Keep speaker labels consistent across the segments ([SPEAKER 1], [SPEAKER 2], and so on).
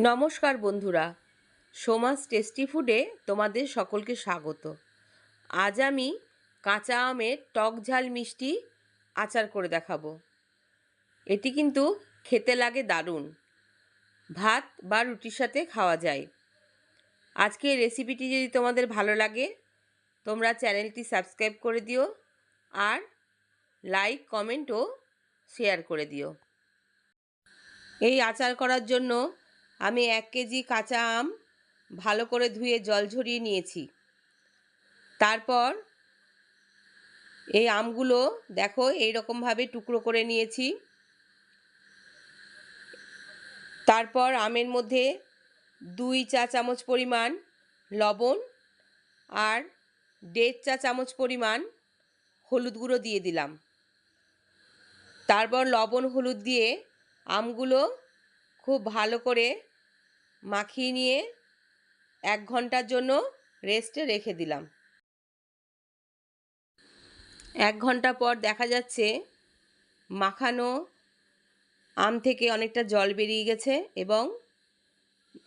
[SPEAKER 1] নমস্কার বন্ধুরা, সোমাস টেস্টি ফুডে তোমাদের সকলকে স্বাগত। আজ আমি কাঁচা আমের টক ঝাল মিষ্টি আচার করে দেখাবো। এটি কিন্তু খেতে লাগে দারুণ। ভাত বা রুটির সাথে খাওয়া যায়। আজকে রেসিপিটি যদি তোমাদের ভালো লাগে, তোমরা চ্যানেলটি সাবস্ক্রাইব করে দিও আর লাইক, কমেন্ট ও শেয়ার করে দিও। এই আচার করার জন্য আমি এক কেজি কাঁচা আম ভালো করে ধুয়ে জল ঝরিয়ে নিয়েছি। তারপর এই আমগুলো দেখো এই রকমভাবে টুকরো করে নিয়েছি। তারপর আমের মধ্যে দুই চা চামচ পরিমাণ লবণ আর দেড় চা চামচ পরিমাণ হলুদ গুঁড়ো দিয়ে দিলাম। তারপর লবণ হলুদ দিয়ে আমগুলো খুব ভালো করে মাখিয়ে নিয়ে এক ঘণ্টার জন্য রেস্টে রেখে দিলাম। এক ঘণ্টা পর দেখা যাচ্ছে মাখানো আম থেকে অনেকটা জল বেরিয়ে গেছে এবং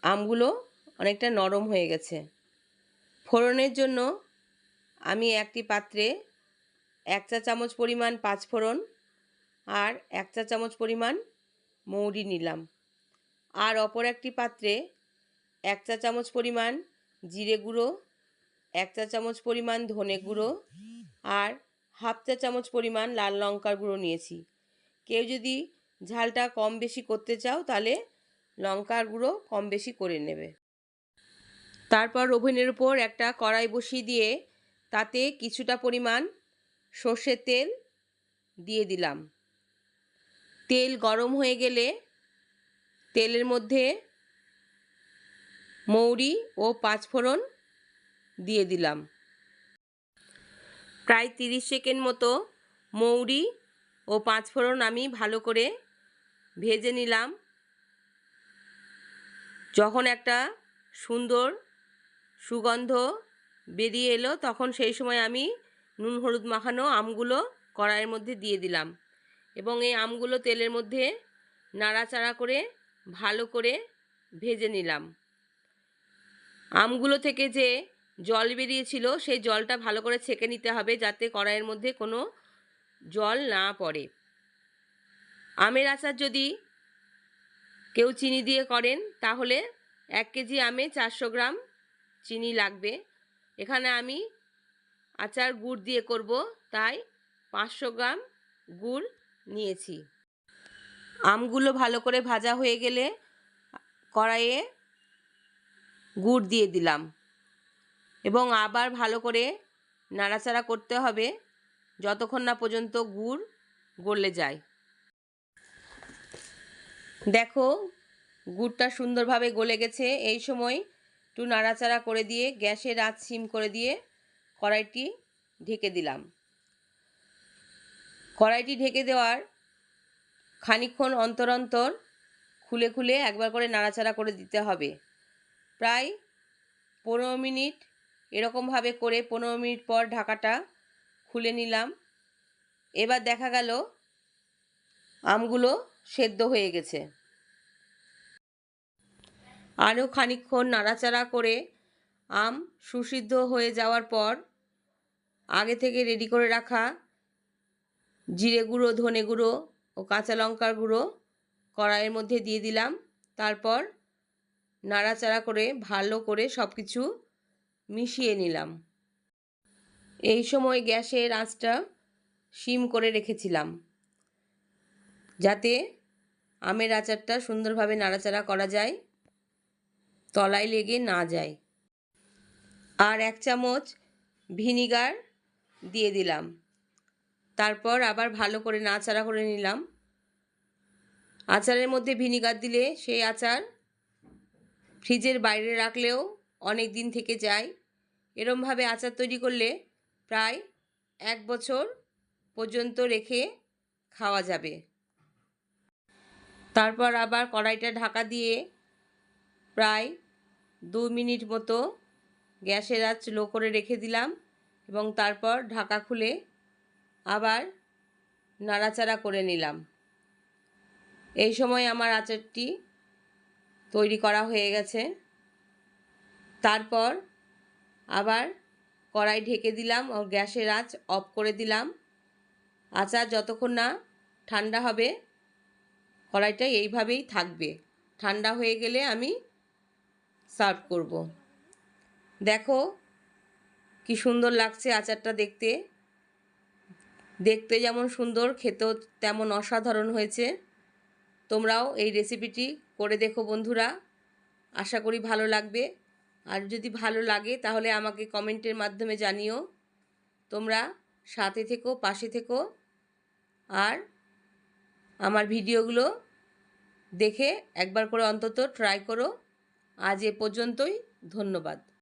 [SPEAKER 1] আমগুলো অনেকটা নরম হয়ে গেছে। ফোড়নের জন্য আমি একটি পাত্রে এক চা চামচ পরিমাণ পাঁচফোড়ন আর এক চা চামচ পরিমাণ মৌরি নিলাম। আর অপর একটি পাত্রে এক চা চামচ পরিমাণ জিরে গুঁড়ো, এক চা চামচ পরিমাণ ধনে গুঁড়ো আর হাফ চা চামচ পরিমাণ লাল লঙ্কার গুঁড়ো নিয়েছি। কেউ যদি ঝালটা কম বেশি করতে চাও তাহলে লঙ্কার গুঁড়ো কম বেশি করে নেবে। তারপর ওভেনের উপর একটা কড়াই বসিয়ে দিয়ে তাতে কিছুটা পরিমাণ সর্ষের তেল দিয়ে দিলাম। তেল গরম হয়ে গেলে তেলের মধ্যে মৌরি ও পাঁচফোড়ন দিয়ে দিলাম। প্রায় তিরিশ সেকেন্ড মতো মৌরি ও পাঁচফোড়ন আমি ভালো করে ভেজে নিলাম। যখন একটা সুন্দর সুগন্ধ বেরিয়ে এলো, তখন সেই সময় আমি নুন হলুদ মাখানো আমগুলো কড়াইয়ের মধ্যে দিয়ে দিলাম এবং এই আমগুলো তেলের মধ্যে নাড়াচাড়া করে ভালো করে ভেজে নিলাম। আমগুলো থেকে যে জল বেরিয়েছিল, সেই জলটা ভালো করে ছেঁকে নিতে হবে যাতে কড়াইয়ের মধ্যে কোনো জল না পড়ে। আমের আচার যদি কেউ চিনি দিয়ে করেন, তাহলে এক কেজি আমে চারশো গ্রাম চিনি লাগবে। এখানে আমি আচার গুড় দিয়ে করব, তাই পাঁচশো গ্রাম গুড় নিয়েছি। আমগুলো ভালো করে ভাজা হয়ে গেলে কড়াইয়ে গুড় দিয়ে দিলাম। এবং আবার ভালো করে নাড়াচাড়া করতে হবে যতক্ষণ না পর্যন্ত গুড় গলে যায়। দেখো, গুড়টা সুন্দরভাবে গলে গেছে। এই সময় একটু নাড়াচাড়া করে দিয়ে গ্যাসের আঁচ সিম করে দিয়ে কড়াইটি ঢেকে দিলাম। কড়াইটি ঢেকে দেওয়ার খানিক্ষণ অন্তর অন্তর খুলে খুলে একবার করে নাড়াচাড়া করে দিতে হবে। প্রায় পনেরো মিনিট এরকমভাবে করে পনেরো মিনিট পর ঢাকাটা খুলে নিলাম। এবার দেখা গেল আমগুলো সেদ্ধ হয়ে গেছে। আরও খানিক্ষণ নাড়াচাড়া করে আম সুসিদ্ধ হয়ে যাওয়ার পর আগে থেকে রেডি করে রাখা জিরে গুঁড়ো, ধনে গুঁড়ো ও কাঁচা লঙ্কার গুঁড়ো কড়াইয়ের মধ্যে দিয়ে দিলাম। তারপর নাড়াচাড়া করে, ভালো করে সব কিছু মিশিয়ে নিলাম। এই সময় গ্যাসের আঁচটা সিম করে রেখেছিলাম। যাতে আমের আচারটা সুন্দরভাবে নাড়াচাড়া করা যায়, তলায় লেগে না যায়। আর এক চামচ ভিনিগার দিয়ে দিলাম। তারপর আবার ভালো করে নাড়াচাড়া করে নিলাম। আচারের মধ্যে ভিনিগার দিলে সেই আচার ফ্রিজের বাইরে রাখলেও অনেক দিন থেকে যায়। এরমভাবে আচার তৈরি করলে প্রায় এক বছর পর্যন্ত রেখে খাওয়া যাবে। তারপর আবার কড়াইটা ঢাকা দিয়ে প্রায় দু মিনিট মতো গ্যাসের আঁচ লো করে রেখে দিলাম এবং তারপর ঢাকা খুলে আবার নাড়াচাড়া করে নিলাম। এই সময় আমার আচারটি তৈরি করা হয়ে গেছে। তারপর আবার কড়াই ঢেকে দিলাম ও গ্যাসের আঁচ অফ করে দিলাম। আচার যতক্ষণ না ঠান্ডা হবে, কড়াইটা এইভাবেই থাকবে। ঠান্ডা হয়ে গেলে আমি সার্ভ করব। দেখো কি সুন্দর লাগছে আচারটা দেখতে। দেখতে যেমন সুন্দর, খেতেও তেমন অসাধারণ হয়েছে। তোমরাও এই রেসিপিটি করে দেখো বন্ধুরা। আশা করি ভালো লাগবে। আর যদি ভালো লাগে, তাহলে আমাকে কমেন্টের মাধ্যমে জানিও। তোমরা সাথে থেকো, পাশে থেকো। আর আমার ভিডিওগুলো দেখে একবার করে অন্তত ট্রাই করো। আজ এ পর্যন্তই, ধন্যবাদ।